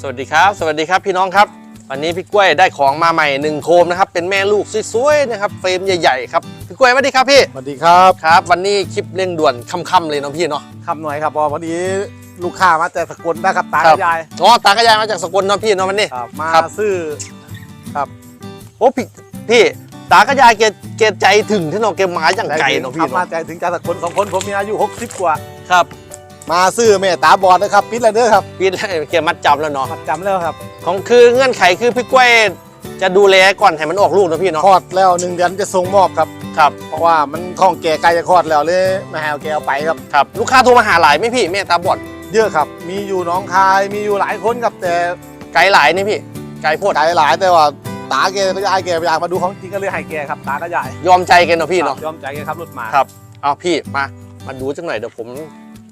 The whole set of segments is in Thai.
สวัสดีครับ สวัสดีครับพี่น้องครับ วันนี้พี่กล้วยได้ของมาใหม่หนึ่งโคมนะครับ เป็นแม่ลูกสวยๆนะครับเฟรมใหญ่ๆครับพี่กล้วยสวัสดีครับพี่สวัสดีครับครับ วันนี้คลิปเร่งด่วนค่ำๆเลยเนาะพี่เนาะคำหน่อยครับเพอวันนี้ลูกค้ามาแต่สกลนะครับตาครักับบยายอ๋อตากระยายมาจากสกลเนาะพี่เนาะวันนี้ครับมาครับซื้อโอ้พี่พี่ตากระยายแกแกใจถึงที่เนาะแกมาอย่างไกลเนาะพี่ครับมาเนาะใจถึงจากสกลสองคนผมมีอายุ 60 กว่าครับ มาซื้อแม่ตาบอดนะครับปิดแล้วเด้อครับพี่แกมัดจำแล้วเนาะ มัดจำแล้วครับของคือเงื่อนไขคือพี่กล้วยจะดูแลก่อนให้มันออกลูกเนาะพี่เนาะ คลอดแล้วหนึ่งเดือนจะส่งมอบครับ ครับ เพราะว่ามันท้องแก่ใกล้จะคลอดแล้วเลยมาให้เอาแกเอาไปครับ ครับ ลูกค้าโทรมาหาหลายไหมพี่แม่ตาบอด เยอะครับ มีอยู่หน้องคายมีอยู่หลายคนครับแต่ไกลหลายนี่พี่ ไกลโพด ไกลหลายแต่ว่าตาแกกับยายแกอยากมาดูของจริงก็เลยให้แกครับตากับยายยอมใจกันเนาะพี่เนาะยอมใจแกครับรถมา ครับ เอาพี่มา มาดูจังหน่อยเดี๋ยวผม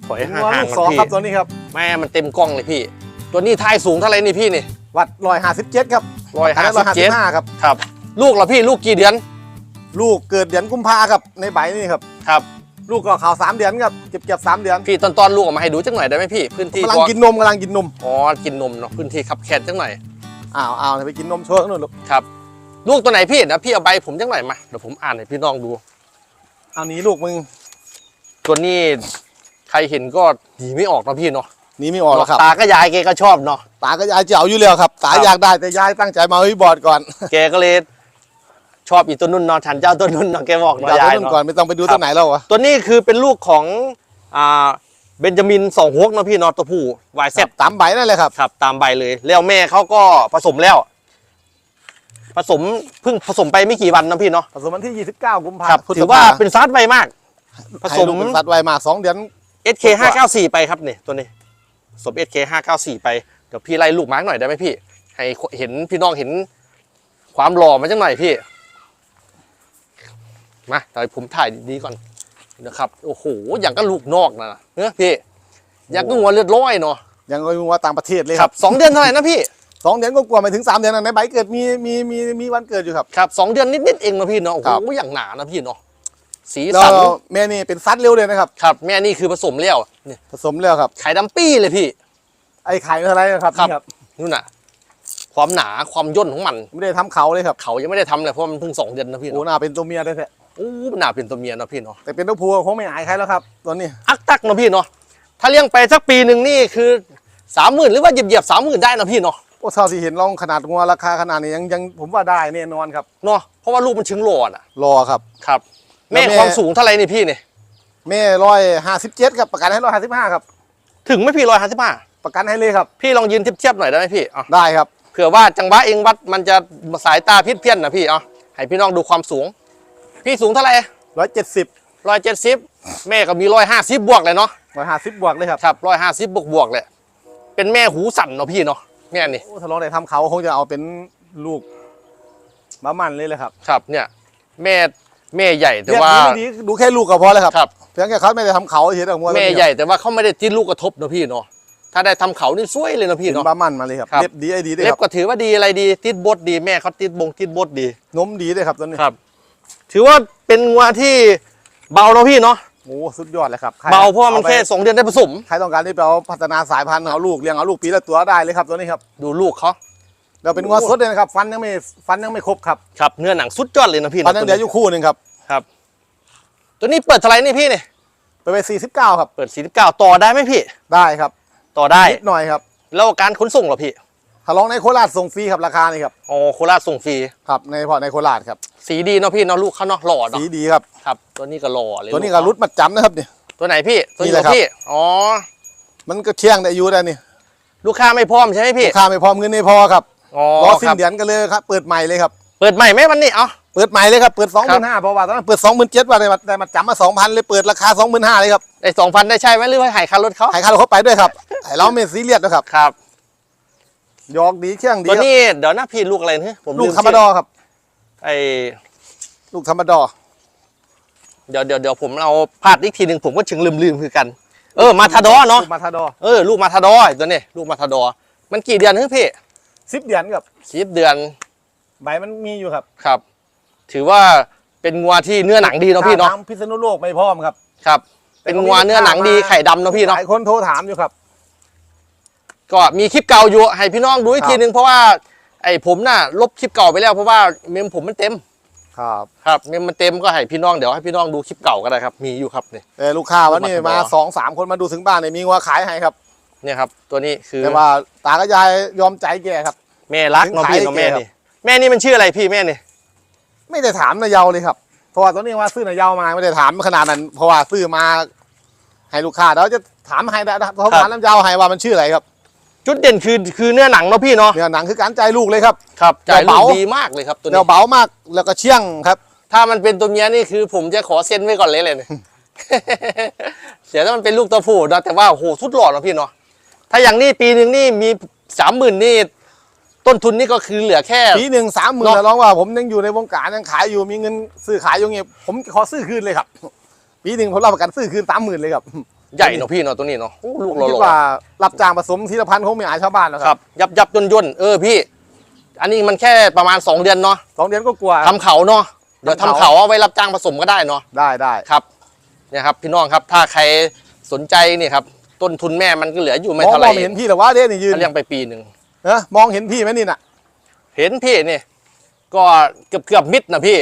ถอยห่างลูๆกมันสองพี่ครับตัวนี้ครับแม่มันเต็มกล้องเลยพี่ ตัวนี้ท้ายสูงเท่าไหรนี่พี่นี่ วัดร้อยห้าสิบเจ็ดครับร้อยห้าสิบเจ็ดห้าครับครับ ลูกเหรอพี่ลูกกี่เดือน ลูกเกิดเดือนกุมภาครับในใบนี่ครับครับ ลูกก็ข่าวสามเดือนครับเก็บเก็บสามเดือนพี่ตอนตอนลูกออกมาให้ดูจังหน่อยได้ไหมพี่พื้นที่กำลังกินนมกำลังกินนมอ๋อกินนมเนาะพื้นที่ขับแคบจังหน่อยอ้าวอ้าวไปกินนมโชว์กันหน่อยลูกครับ ลูกตัวไหนพี่นะพี่เอาใบผมจังหน่อยมาเดี๋ยวผมอ่านให้พี่น้องดูเอานี้ลูกมึง ตัวนี้ ใครเห็นก็หนีไม่ออกเนาะพี่เนาะหนี่ไม่ออกแล้วครับตาก็ยายแกก็ชอบเนาะตาก็ยายเจ้าอยู่แล้วครับ ตาครับอยากได้แต่ยายตั้งใจมาให้บอร์ดก่อน แกก็เลยชอบอีตัวนุ่นเนาะฉันเจ้าตัวนุ่นเนาะแกบอกอเนาะยากยายได้นุ่นเนาะก่อนไม่ต้องไปดูครับตัวไหนแล้ววะตัวนี้คือเป็นลูกของอ่าเบนจามินสองฮกเนาะพี่เนาะตัวผู้วายเซตามใบนั่นเลยครับครับ ตามใบเลยแล้วแม่เขาก็ผสมแล้ว ผสมเพิ่งผสมไปไม่กี่วันนะพี่เนาะผสมวันที่ 29 กุมภาครับพันธ์ถือว่าเป็นซัดไวมาก ผสมให้ลูกเป็นสัตว์ไวมากสองเดือน SK 594ไปครับเนี่ยตัวนี้ผสม SK 594ไปเดี๋ยวพี่ไล่ลูกมาร์กหน่อยได้ไหมพี่ ให้เห็นพี่น้องเห็นความหล่อมาจังหน่อยพี่ มาเดี๋ยวผมถ่ายดีๆก่อนนะครับ โอ้โห อย่างก็ลูกนอกนะเนอะพี่ อย่างก็หัวเลือดร้อยเนาะยังก็ว่าต่างประเทศเลยคครัรับบสองเดือนเท่าไหร่นะพี่สองเดือนก็กลัวไม่ถึงสามเดือนนะในใบเกิดมีมีมีมีวันเกิดอยู่ครับครับสองเดือนนิดๆเองนะพี่เนาะโอ้ครับโหอย่างหนานะพี่เนาะ สีแล้วสันแม่นี่เป็นซัดเร็วเลยนะครับ ครับ แม่นี่คือผสมแล้วเนี่ยผสมแล้วครับไข่ดำปี้เลยพี่ ไอ้ไข่เท่าไรนะครับครับนี่ครับนู่นน่ะ ความหนาความย่นของมัน ไม่ได้ทำเขาเลยครับ เขายังไม่ได้ทำเลยเพราะมันเพิ่งสองเดือนนะพี่โอ้เนาะหน้าเป็นตัวเมียเลยแท้โอ้มันหนาเป็นตัวเมียเนาะพี่เนาะแต่เป็นตัวผู้คงไม่อายใครแล้วครับตัวนี้อักตักเนาะพี่เนาะถ้าเลี้ยงไปสักปีหนึ่งนี่คือสามหมื่นหรือว่าเหยียบเหยียบสามหมื่นได้นะพี่เนาะโอ้เท่าที่เห็นลองขนาดงัวราคาขนาดนี้ยังยังผมว่าได้แน่นอนครับเนาะเพราะว่าลูกมันชึงโหลดอะรอครับครับ แล้วแม่แม่ความสูงเท่าไหร่นี่พี่เนี่ยแม่ร้อยห้าสิบเจ็ดครับประกันให้ร้อยห้าสิบห้าครับ ถึงไหม่พี่ร้อยห้าสิบห้าประกันให้เลยครับ พี่ลองยืนเทียบๆหน่อยได้ไหมพี่อะได้ครับเผื่อว่าจังหวะเองวัดมันจะสายตาพิษเพี้ยนนะพี่เอาให้พี่น้องดูความสูง พี่สูงเท่าไหร่ร้อยเจ็ดสิบร้อยเจ็ดสิบแม่ก็มีร้อยห้าสิบบวกเลยเนาะร้อยห้าสิบบวกเลยครับครับร้อยห้าสิบบวกบวกๆเลยเป็นแม่หูสั่นเนาะพี่เนาะแม่นี่โอ้ถ้าลองได้ทำเขาคงจะเอาเป็นลูกบ้ามันเลยเลยครับ ครับเนี่ย แม่ แม่ใหญ่แต่เรียกว่าดีไม่ดีดูแค่ลูกก็พอแล้วครับครับ เพียงแค่เขาไม่ได้ทำเขาเฉยๆแต่งัวตัวแม่นี้ใหญ่แต่ว่าเขาไม่ได้ติดลูกกระทบเนาะพี่เนาะถ้าได้ทำเขานี่สวยเลยเนาะพี่เป็นเนาะ บ้ามันมาเลยครับครับ เล็บดีไอ้ดีด้วยเล็คบรับก็ถือว่าดีอะไรดี ติดบดดีแม่เขาติดบงติดบดดีนมดีด้วยครับตัวนี้ครับ ถือว่าเป็นงัวที่เบาเนาะพี่เนาะโอ้สุดยอดเลยครับใคเบาเพราะว่ามันอไปแค่สองเดือนได้ผสม ใครต้องการที่ไปเอาพัฒนาสายพันธุ์เอาลูกเลี้ยงเอาลูกปีละตัวได้เลยครับตัวนี้ครับ ดูลูกเขา เราเป็นงัวสดเลยนะครับ ฟันยังไม่ฟันยังไม่ครบครับครับเนื้อหนังสุดยอดเลยนะพี่ฟันนะยังเหลืออยู่คู่หนึ่งครับครับ ตัวนี้เปิดเท่าไหร่นี่พี่เนี่ยไปไปสี่สิบเก้าครับเปิด49ต่อได้ไหมพี่ ได้ครับ ต่อได้นิดหน่อยครับ แล้วการขนส่งเหรอพี่ถ้าลองในโคราชส่งฟรีครับราคานี่ครับอ๋อโคราชส่งฟรีครับในเพาะในโคราชครับสีดีเนาะพี่เนาะลูกเขาเนาะหล่อเนาะสีดีครับครับ ตัวนี้ก็หล่อเลยตัวนี้ก็รุดมาจำนะครับนี่ตัวไหนพี่ตัวนี่นี้แหละครับพี่อ๋อมันก็เที่ยงได้อยู่ได้นี่ลูกค้าไม่พร้อมใช่ไหมพี่ลูกค้าไม่พร้อมเงินไม่พอครับ อ๋อรอสิ้ครันบเดือนกันเลยครับเปิดใหม่เลยครับเปิดใหม่ไหมวันนี้เอ๋อเปิดใหม่เลยครับเปิดสองหมื่นห้าเพราะว่าตอนนั้นเปิดสองหมื่นเจ็ดว่าได้มาได้มาจำมาสองพันเลยเปิดราคาสองหมื่นห้าเลยครับได้สองพันได้ใช่ไหมหรือว่าหายค่ารถเขาให้ค่ารถเขาไปด้วยครับให้เราไม่ซีเรียสนะครับครับยอกดีเที่ยงดีตัวครับนี้เดี๋ยวนะพี่ลูกอะไรนะผมลูกมธรรมดาครับไอลูกธรรมดาเดี๋ยวเดี๋ยวเดี๋ยวผมเอาพลาดอีกทีหนึ่งผมก็ชึงลืมลืมคือกัน เออมาทาดอเนาะลูกมาทาดอเออลูกมาทาดอตัวนี้ลูกมาทาดอมันกี่เดือนนะพี่ สิบเดือนครับสิบเดือน ใบมันมีอยู่ครับครับ ถือว่าเป็นงัวที่เนื้อหนังดีเนาะพี่เนาะทงพิษณุโลกไม่พร้อมครับ ครับ เป็นงัวเนื้อหนังดีไข่ดำเนาะพี่เนาะหลายคนโทรถามอยู่ครับ ก็มีคลิปเก่าอยู่ให้พี่น้องดูอีกครับทีนึงเพราะว่าไอ้ผมน่ะลบคลิปเก่าไปแล้วเพราะว่าเมมผมมันเต็ม ครับครับเมมมันเต็มก็ให้พี่น้องเดี๋ยวให้พี่น้องดูคลิปเก่าก็ได้ครับ มีอยู่ครับนี่แต่ลูกค้าวันนี้มามาทดลองสองสามคนมาดูถึงบ้านเนี่ยมีงัวขายให้ครับ เนี่ยครับ ตัวนี้คือแต่ว่าตากับยายยอมใจแกครับ แม่รักถึงเน้องขายพี่เน้องแม่แกครับนี่แม่นี่มันชื่ออะไรพี่แม่นี่ไม่ได้ถามนายเยาเลยครับ เพราะว่าตอนนี้ว่าซื้อนายเยามาไม่ได้ถามขนาดนั้นเพราะว่าซื้อมาให้ลูกค้าแล้วจะถามให้ได้เขาถามน้ำเยาให้ว่ามันชื่ออะไรครับ จุดเด่นคือคือเนื้อหนังเนาะพี่เนาะเนี่ยหนังคือการใจลูกเลยครับครับจ่ายเดี๋ลูยวกเบาดีมากเลยครับตัวเดี๋ยนี้วเบามากแล้วก็เชี่ยงครับ ถ้ามันเป็นตัวเมียนี่คือผมจะขอเซ็นไว้ก่อนเลยเลยเนี่ย เดี๋ยวถ้ามันเป็นลูกตัวผู้นะแต่ว่าโอ้โหสุดหล่อเนาะพี่เนาะ ถ้าอย่างนี้ปีหนึ่งนี่มีสามหมื่นนี่ต้นทุนนี่ก็คือเหลือแค่ ปีหนึ่งสามหมื่นเนาะแล้วร้องว่าผมยังอยู่ในวงการยังขายอยู่มีเงินซื้อขายอยู่เงี้ยผมขอซื้อคืนเลยครับ ปีหนึ่งผมรับประกันซื้อคืนสามหมื่นเลยครับใหญ่เนาะพี่เนาะตัวนี้เนาะโอ้ลูกผมหล่คิดอว่ารับจ้างผสมทีละพันคงไม่อายชาวบ้านหรอกๆคครับรับ ยับยับย่นย่นๆเออพี่ อันนี้มันแค่ประมาณ 2 เดือนเนาะสองเดือนก็กลัวทำเขาเนาะเดี๋ยวทำทำเขาเขาเอาไว้รับจ้างผสมก็ได้เนาะได้ได้ครับเนี่ยครับ พี่น้องครับถ้าใครสนใจนี่ครับ ต้นทุนแม่มันก็เหลืออยู่ไม่มองเท่าไหมร่องเห็นพี่แต่ว่าเด้นี่ยืนถ้าเลี้ยงไปปีหนึ่งเนอะมองเห็นพี่ไหมนี่น่ะเห็นพี่นี่ ก็เกือบเกือบมิดนะพี่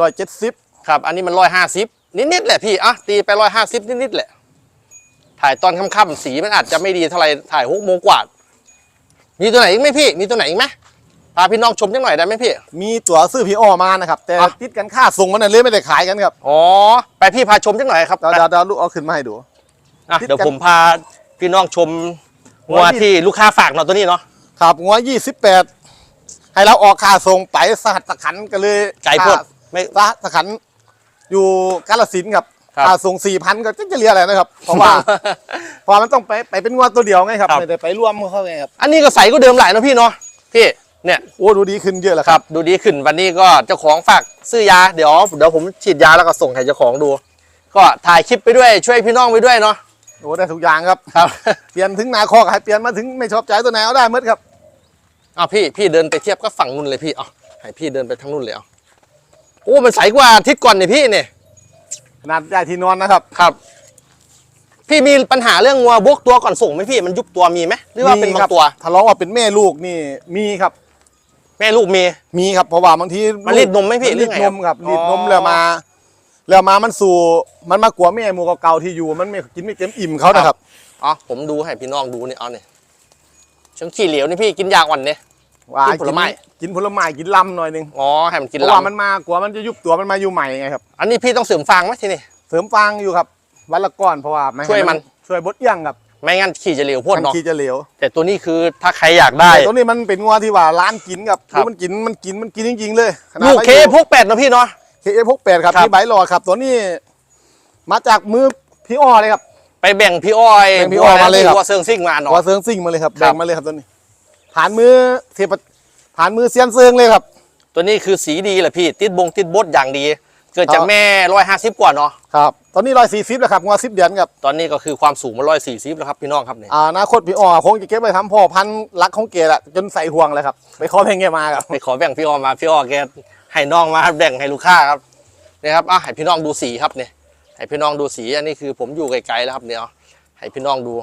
ร้อยเจ็ดสิบครับ อันนี้มันร้อยห้าสิบนิดๆแหละพี่อะตีไปร้อยห้าสิบนิดๆแหละ ถ่ายตอนค่ำๆสีมันอาจจะไม่ดีเท่าไหร่ถ่ายหกโมงกว่า มีตัวไหนอีกไหมพี่ มีตัวไหนอีกไหมพาพี่น้องชมจังหน่อยได้ไหมพี่ มีตั๋วซื้อพี่อ้อมานะครับ แต่อะติดกันค่าส่งมันน่ะเลยไม่ได้ขายกันครับ อ๋อ ไปพี่พาชมจังหน่อยครับเดี๋ยวเดี๋ยวเดี๋ยวลูกเอาขึ้นมาให้ดู อะติดกันเดี๋ยวผมพาพี่น้องชมหังัววที่ที่ลูกค้าฝากเนาะตัวนี้เนาะครับงัวยี่สิบแปดให้เราออกค่าส่งไปสหัสขันธ์กันเลยไก่พวกไม่สหัสขันธ์อยู่กาลสินธุ์ครับครับค่าส่งสี่พันก็จะเรียกอะไรนะครับเพราะว่าเพราะมันต้องไปไปเป็นงัวตัวเดียวไงครับครับไม่ได้ไปร่วมเขาไงครับอันนี้ก็ใสก็เดิมหลายเนาะพี่เนาะพี่เนี่ยโอ้ดูดีขึ้นเยอะแล้วคครัรับบดูดีขึ้นวันนี้ก็เจ้าของฝากซื้อยาเดี๋ยวเดี๋ยวผมฉีดยาแล้วก็ส่งให้เจ้าของดู ก็ถ่ายคลิปไปด้วยช่วยพี่น้องไปด้วยเนาะ โอ้ได้ทุกอย่างครับครับ เปลี่ยนถึงนาคอกให้เปลี่ยนมาถึงไม่ชอบใจตัวไหนเอาได้หมดครับเอาพี่พี่เดินไปเทียบก็ฝั่งนู่นเลยพี่เอาให้พี่เดินไปทางนู่นเลยเอาโอ้มันใสกว่าอาทิศก่อนนี่พี่เนี่ยขนาดได้ที่นอนนะครับครับ พี่มีปัญหาเรื่องงัวบกตัวก่อนส่งไหมพี่มันยุบตัวมีไหมหรือว่าเป็นมีบาครังตัว ทะเลาะว่าเป็นแม่ลูกนี่มีครับ แม่ลูกมีมีครับเพราะว่าบางทีมันรีดนมไหมพี่นหรืรีอดไงนมครับอ๋อรีดนมแล้วมา แล้วมามันสู่มันมากลัวแม่หมูเก่าๆที่อยู่ มันไม่กินไม่เต็มอิ่มเขานะครับอ๋อผมดูให้พี่น้องดูเนี่ยเอาเนี่ยช่างขี้เหลวนี่พี่กินยาอ่อนเนี่ยว่ากินผลไม้กินผลไม้กินลำหน่อยหนึงอ๋อให้มันกินเพราะว่าลำมันมากลัวมันจะยุบตัวมันมาอยู่ใหม่ไงครับ อันนี้พี่ต้องเสริมฟางไหมทีนี่เสริมฟางอยู่ครับวันละก้อนเพราะว่าไให้ช่วยมันช่วยบดเอี้ยงครับไม่งั้นขี่จะเหลวโพ่นมันเนาะขี้จะเหลว แต่ตัวนี้คือถ้าใครอยากได้แต่ตัวนี้มันเป็นงัวที่ว่าร้านกินครับครับมันกินมันกินมันกินจริงๆเลยขนาดลูกว่าเคพวกแปดเนาะพี่เนาะ เคเอพกแปดครับครับที่ใบหลอดครับ ตัวนี้มาจากมือพี่อ้อเลยครับ ไปแบ่งพี่อ้อยแบ่งพี่อ้อยมาเลยครับวัวเซิงซิ่งมาเนาะหัวเซิงซิ่งมาเลยครับครับ แบ่งมาเลยครับตัวนี้ผ่านมือเทปผ่านมือเซียนเซิงเลยครับ ตัวนี้คือสีดีแหละพี่ ติดบงติดบดอย่างดี เกิดจากครับ แม่ร้อยห้าสิบกว่าเนาะครับตอนนี้ร้อยสี่สิบแล้วครับงัวสิบเดือนครับตอนนี้ก็คือความสูงมันร้อยสี่สิบแล้วครับพี่น้องครับเนี่ยอ่าอนาคตพี่อ้อคงจะเก็บไปทำพ่อพันธุ์รักของเกดอะจนใส่ห่วงเลยครับไปขอเพลงแกมาครับ ไปขอแบ่งพี่อ้อมาพี่อ้อแก ให้น้องมาแบ่งให้ลูกค้าครับนี่ครับอะให้พี่น้องดูสีครับเนี่ยให้พี่น้องดูสีอันนี้คือผมอยู่ไกลๆแล้วครับเนี่ยเอาให้พี่น้องดู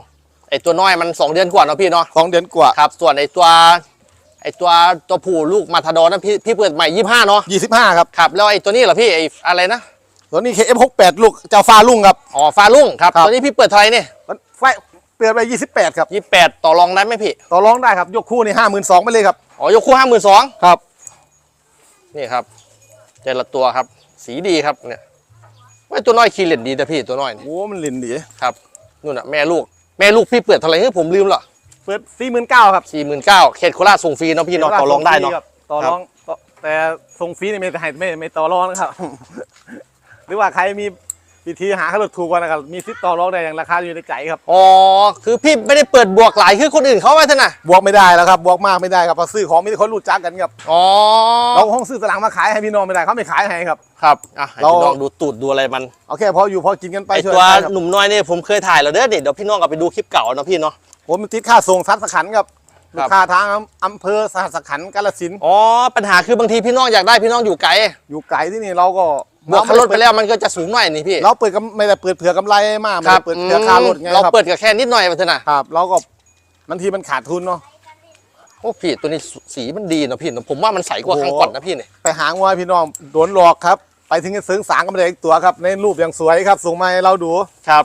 ไอตัวน้อยมันสองเดือนกว่าเนาะพี่เนาะสองเดือนกว่าครับ ส่วนไอตัวไอตัวตัวผู้ลูกมาทาดอนนั้นพี่พี่เปิดใหม่ยี่ห้าเนาะยี่สิบห้าครับครับแล้วไอตัวนี้เหรอพี่ไออะไรนะตัวนี้เคเอฟหกแปดลูกเจ้าฟ้าลุงครับอ๋อฟ้าลุ่งครับครับตัวนี้พี่เปิดเท่าไหร่เนี่ยมันไฟเปลี่ยนไปยี่สิบแปดครับยี่แปดต่อรองได้ไหมพี่ต่อรองได้ครับยกคู่นี่ห้าหมื่นสองไปเลยครับอ๋อยกคู่ห้าหมื่นสองครับ นี่ครับแต่ละตัวครับ สีดีครับเนี่ยว่าตัวน้อยคีเล่นดีแต่พี่ตัวน้อยเนี่ยโอ้ มันลินดี ครับนู่นน่ะแม่ลูกแม่ลูกพี่เปิดเท่าไหร่เฮ้ยผมลืมละเปิดสี่หมื่นเก้าครับสี่หมื่นเก้าเขตโคราชส่งฟรีเนาะพี่เนาะต่อรองได้เนาะครับต่อรองต่อแต่ส่งฟรีนี่ไม่ให้ไม่ไม่ต่อรองนะครับ หรือว่าใครมี วิธีหาค่ารถถูกกว่านะครับมีสิทธิ์ต่อรองได้อย่างราคาอยู่ในใจครับ อ๋อ คือพี่ไม่ได้เปิดบวกหลายคือคนอื่นเขาไว้เถอะนะบวกไม่ได้แล้วครับบวกมากไม่ได้ครับเพราะซื้อของมีแต่คนรู้จักกันครับอ๋อ เราห้องซื้อสลากมาขายให้พี่น้องไม่ได้เขาไม่ขายให้ครับ ครับอะให้เราพี่น้องดูตูดดูอะไรมันเอาแค่พออยู่พอกินกันไปไอช่วยตัวกันครับหนุ่มน้อยเนี่ยผมเคยถ่ายแล้วเด้อเดี๋ยวพี่น้องกลับไปดูคลิปเก่าเนาะพี่เนาะ ผมติดค่าส่งซัดสขันครับครับลูกค้าทางอำเภอสหัสขันธ์กาฬสินธุ์อ๋อปัญหาคือบางทีพี่น้องอยากได้พี่น้องอยู่ไกล อยู่ไกลที่นี่เราก็ บวกค่ารถไปแล้วมันก็จะสูงหน่อยนี่พี่ เราเปิดกำไม่ได้เปิดเผื่อกำไรมากไม่ครัได้เปิดเผื่อค่ารถไงเราครับเปิดกับแค่นิดหน่อยมาเถอะนะครับ เราก็บางทีมันขาดทุนเนาะ โอ้พี่ตัวนี้สีมันดีนะพี่นะผมว่ามันใสกว่าโอ้ครั้งโหก่อนนะพี่เนี่ยไปหางวยพี่น้องโดนหลอกครับ ไปถึงจะซื้อสางก็ไม่ได้อีกตัวครับ ในรูปอย่างสวยครับส่งมาให้เราดู ครับ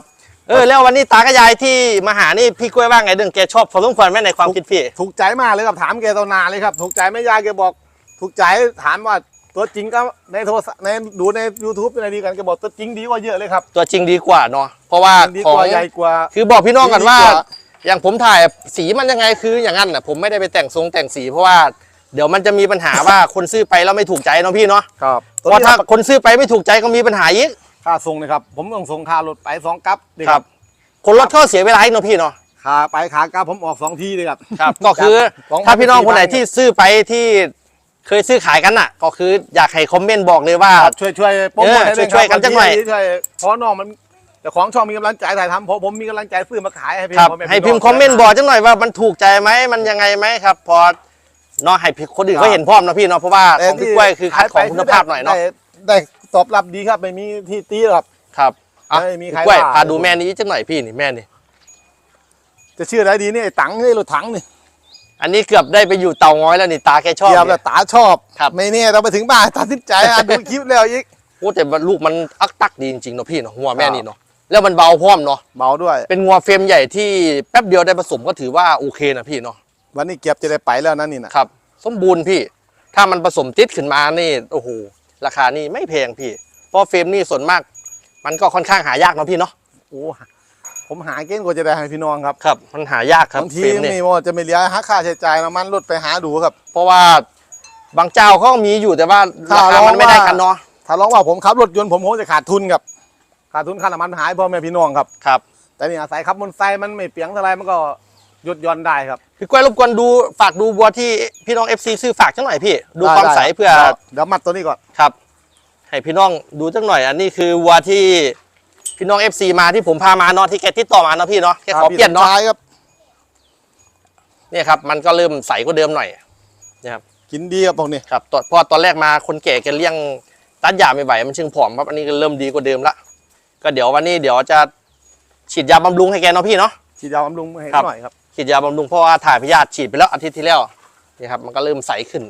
เออแล้ววันนี้ตากับยายที่มาหานี่พี่กล้วยว่าไงเรื่องแกชอบพอสมควรไหมในความคิดพี่ ถูกใจมากเลยครับถามแกตอนนานเลยครับ ถูกใจไม่ยากแกบอก ถูกใจถามว่า ตัวจริงก็ในโทรศัพท์ในดูใน YouTube ในดีกันแกบอกตัวจริงดีกว่าเยอะเลยครับ ตัวจริงดีกว่าเนาะเพราะว่าดีขอกงว่าใหญ่กว่า คือบอกพี่น้องกันว่า ดีกว่า อย่างผมถ่ายสีมันยังไงคืออย่างนั้นน่ะผมไม่ได้ไปแต่งทรงแต่งสีเพราะว่าเดี๋ยวมันจะมีปัญหาว่าคนซื้อไปแล้วไม่ถูกใจเนาะพี่เนาะครับเพราะถ้าคนซื้อไปไม่ถูกใจก็มีปัญหาอีกค่าส่งนะครับ ผมต้องส่งค่ารถไปสองกับนี่ครับคนรถก็เสียเวลาอีกเนาะพี่เนาะ ขาไปขากลับผมออกสองที่เลยครับ ครับก็คือสองพันถ้าพี่น้องคนไหนสี่พันที่ซื้อไปที่ เคยซื้อขายกันน่ะ ก็คืออยากให้คอมเมนต์บอกเลยว่าครับช่วยช่วยโปรโมทให้เออช่วยๆกันจังหน่อย ช่วยเพราะน้องมันแต่ของช่องมีกำลังใจถ่ายทำเพราะผมมีกำลังใจซื้อมาขายให้พี่ครับพ่อแให้พิมพ์คอมเมนต์บอกจังหน่อยว่ามันถูกใจไหมมันยังไงไหมครับ พอเนาะให้คนอื่นเขาเห็นพร้อมนะพี่เนาะเพราะว่าแต่ของพี่กล้วยคือคัดของคุณภาพหน่อยเนาะได้ได้ตอบรับดีครับไม่มีที่ตีหรอก ครับอะไม่มีใครพี่กล้วยว่า พาดูแม่นี้จังหน่อยพี่นี่แม่นี่จะชื่ออะไรดีนี่ไอ้ตังนี่รถถังนี่ อันนี้เกือบได้ไปอยู่เตาง้อยแล้วนี่ตาแกชอบเกียบเนี่แล้ยวตาชอบครับ ไม่เนี่ยเราไปถึงบ้านตัดสินใจอะดูคลิปแล้วอีก โอ้แต่ว่าลูกมันอักตักดีจริงๆเนาะพี่เนาะงัวแม่ครับนี่เนาะแล้วมันเบาพร้อมเนาะเบาด้วย เป็นงัวเฟรมใหญ่ที่แป๊บเดียวได้ผสมก็ถือว่าโอเคนะพี่เนาะวันนี้เก็บจะได้ไปแล้วนะนี่นะครับ สมบูรณ์พี่ ถ้ามันผสมติดขึ้นมานี่โอ้โหราคานี่ไม่แพงพี่เพราะเฟรมนี่ส่วนมาก มันก็ค่อนข้างหายากเนาะพี่เนาะโอ้ ผมหาเก้นกว่าจะได้ให้พี่น้องครับครับ มันหายากครับบางทีเฟรมเนี่ยนี่ว่าจะไม่เหลือหาค่าใช้จ่ายน้ำมันรถไปหาดูครับ เพราะว่าบางเจ้าเขาก็มีอยู่แต่ว่าถ้าราคามันไม่ลองว่าได้กันเนาะถ้าลองว่าผมขับรถยนต์ผมคงจะขาดทุนครับขาดทุนค่าน้ำมันหายพ่อแม่พี่น้องครับ ครับ แต่นี่อาศัยขับมอเตอร์ไซค์มันไม่เปียงเท่าไรมันก็หยุดหย่อนได้ครับ พี่กล้วยรบกวนดูฝากดูบัวที่พี่น้อง FC ซื้อฝากจังหน่อยพี่ ดูความได้ใสได้เพื่อดี๋ยวเดี๋ยวมัดตัวนี้ก่อน ครับ ให้พี่น้องดูจังหน่อย อันนี้คือวัวที่ พี่น้อง FC มาที่ผมพามาเนาะที่แกติดต่อมาเนาะพี่เนาะแกขอเปลี่ยนเนาะพี่สมชครับเนี่ยครับ มันก็เริ่มใสกว่าเดิมหน่อยนะครับกินดีครับพวกนี้ครับตอนเพอตอนแรกมาคนแก่แกเลี้ยงตัดหญ้าไม่ไหวมันชึงผอมครับอันนี้ก็เริ่มดีกว่าเดิมละก็เดี๋ยววันนี้เดี๋ยวจะฉีดยาบำรุงให้แกเนาะพี่เนาะฉีดยาบำรุงให้ครับหน่อยครับฉีดยาบำรุงเพราะว่าถ่ายพยาธิฉีดไปแล้วอาทิตย์ที่แล้วนี่ครับมันก็เริ่มใสขึ้น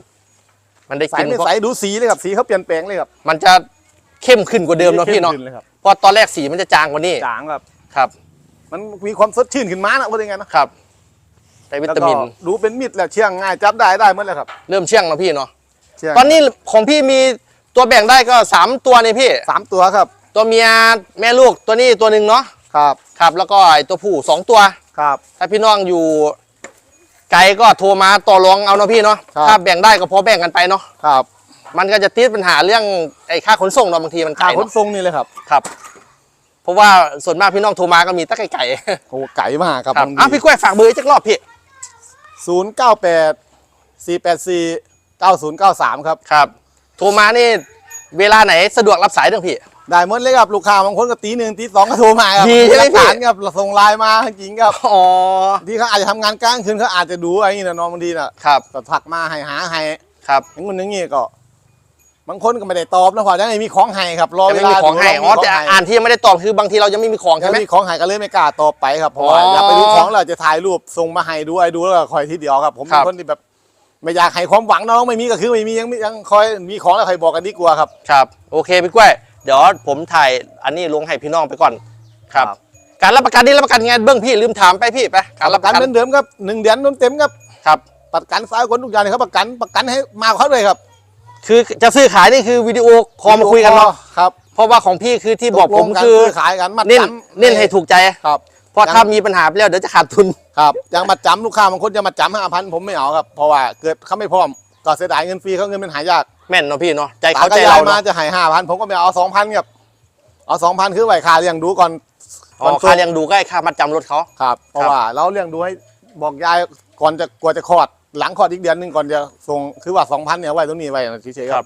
มันได้ใสกินไม่เพราะใสดูสีเลยครับสีเขาเปลี่ยนแปลงเลยครับมันจะเข้มขึ้นกว่าเดิมเนาะพี่เนาะข้ขึ้ลยค รับเพราะตอนแรกสีมันจะจางกว่านี้จางครับครับ มันมีความสดชื่นขึ้นมานะว่าอย่างไงนะครับได้วิแล้วตาก็มินดูเป็นมิตรแล้วเชื่องง่ายจับได้ได้หมดเลยครับ เริ่มเชื่องแล้วพี่เนาะเชื่องตอนนี้ของพี่มีตัวแบ่งได้ก็สามตัวนี่พี่สามตัวครับ ตัวเมียแม่ลูกตัวนี้ตัวหนึ่งเนาะครับครับ แล้วก็ไอตัวผู้สองตัวครับ ถ้าพี่น้องอยู่ไกลก็โทรมาต่อรองเอาเนาะพี่เนาะครับถ้าแบ่งได้ก็พอแบ่งกันไปเนาะครับ มันก็จะติดปัญหาเรื่องไอ้ค่าขนส่งเนาะบางทีมันไกลขาขนเนาะทรงนี่เลยครับครับ เพราะว่าส่วนมากพี่น้องโทรมาก็มีตะไก่ไก่โอ้ไก่มากครับครับอ้าวพี่กล้วยฝากเบอร์จักรอบพี่ศูนย์เก้าแปดสี่แปดสี่เก้าศูนย์เก้าสามครับ ครับ โทรมานี่เวลาไหนสะดวกรับสายเรื่องพี่ ได้หมดเลยครับลูกค้าบางคนก็ตีหนึ่งตีสองก็โทรมาครับดีใช่ไหมพี่ ลักฐานครับส่งไลน์มาจริงครับอ๋อที่เขาอาจจะทำงานกลางคืนเขาอาจจะดูอะไรนี่นะน้องบางทีน่ะครับก็ทักมาให้หาให้ครับ อย่างงู้นอย่างงี้ก็ บางคนก็ไม่ได้ตอบนะเพราะยังไม่มีของให้ครับรอยังเวไม่ลามีของให้ดูอ๋อรแต่มีขงอ่านที่ยังไม่ได้ตอบคือบางทีเรายังไม่มีของยัใช่งไหมไม่มีของให้ก็เลยไม่กล้าตอบไปครับเพราะว่าอ๋อออยากไปดูของเราจะถ่ายรูปส่งมาให้ดูไอ้ดูแล้วก็คอยทีเดียวครับ ผมครัเป็นบคนที่แบบไม่อยากให้ความหวังน้องไม่มีก็คือไม่มียังยังคอยมีของแล้วใครบอกกันดีกว่าครับ ครับ โอเคพี่กล้วย เดี๋ยวผมถ่ายอันนี้ลงให้พี่น้องไปก่อน ครับ ครับ การรับประกันนี่รับประกันไงเบื้องพี่ลืมถามไปพี่ไปการรับปประระกักันนเหมือนเดิมครับหนึ่งเดือนเต็มๆครับครับ ประกันสายคนทุกอย่างเลยครับประกันประกันให้มากกว่าเขาเลยครับ คือจะซื้อขายนี่คือวิดีโอคอลมาคุยกันเนาะครับ เพราะว่าของพี่คือที่บอกผมตลงนคือซื้ขายกันมัดเน้นจำเน้นให้ถูกใจครับเพราะยังถ้ามีปัญหาไปแล้วเดี๋ยวจะขาดทุนครับยังมาจำลูกค้าบางคนจะมาจำห้าพันผมไม่เอาครับเพราะว่าเกิดเขาไม่พร้อมก็เสียดายเงินฟรีเขาเงินมันหายากแม่นเนาะพี่เนาะใจตาเขาก็ใจยาเรายมาเนาะจะให้ห้าพันผมก็ไม่เอาสองพันครับเอาสองพันคือไหวค่าเลี้ยงดูก่อนอ๋อก่อนส่ค่างเลี้ยงดูก็ให้ค่ามัดจำรถเขาครับเพราะครับว่าเราเลี้ยงดูให้บอกยายก่อนจะกว่าจะคลอด หลังคลอดอีกเดือนหนึ่งก่อนจะส่งคือว่าสองพันเนี่ยไว้ตรงนี้ไว้เฉยๆครับ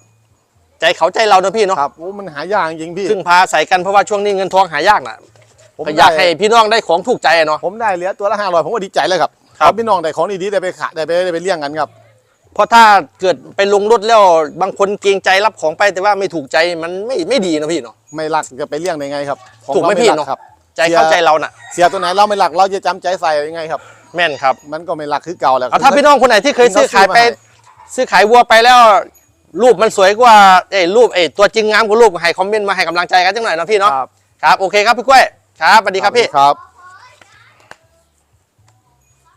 ใจเขาใจเราเนาะพี่เนาะครับโอ้มันหายากจริงๆพี่พึ่งพาใส่กันเพราะว่าช่วงนี้เงินทองหายากน่ะผมก็อยากให้พี่น้องได้ของถูกใจอะเนาะ ผมได้เหลือตัวละห้าร้อยผมก็ดีใจเลยครับครับ เอาพี่น้องได้ของดีๆได้ไปขายได้ไปได้ไปเลี้ยงกันครับ เพราะถ้าเกิดไปลงรถแล้วบางคนเกรงใจรับของไปแต่ว่าไม่ถูกใจมันไม่ไม่ดีนะพี่เนาะ ไม่รักจะไปเลี้ยงได้ไงครับของถูกไหมเราพี่รัเนาะ ครับ ใจเข้าใจเราน่ะ เสียตัวไหนเราไม่รักเราจะจำใจใส่ยังไงครับ แม่นครับมันก็ไม่รักคือเก่าแล้วเอาถ้าพี่น้องคนไหนที่เคยซื้อขายไป ซื้อขายวัวไปแล้ว รูปมันสวยกว่าเอ้ยรูปเอ้ยตัวจริงงามกว่ารูปให้คอมเมนต์มาให้กำลังใจกันจังหน่อยเนาะพี่เนาะครับครับโอเคครับพี่กล้วยครับสวัสดีครับพี่ครับ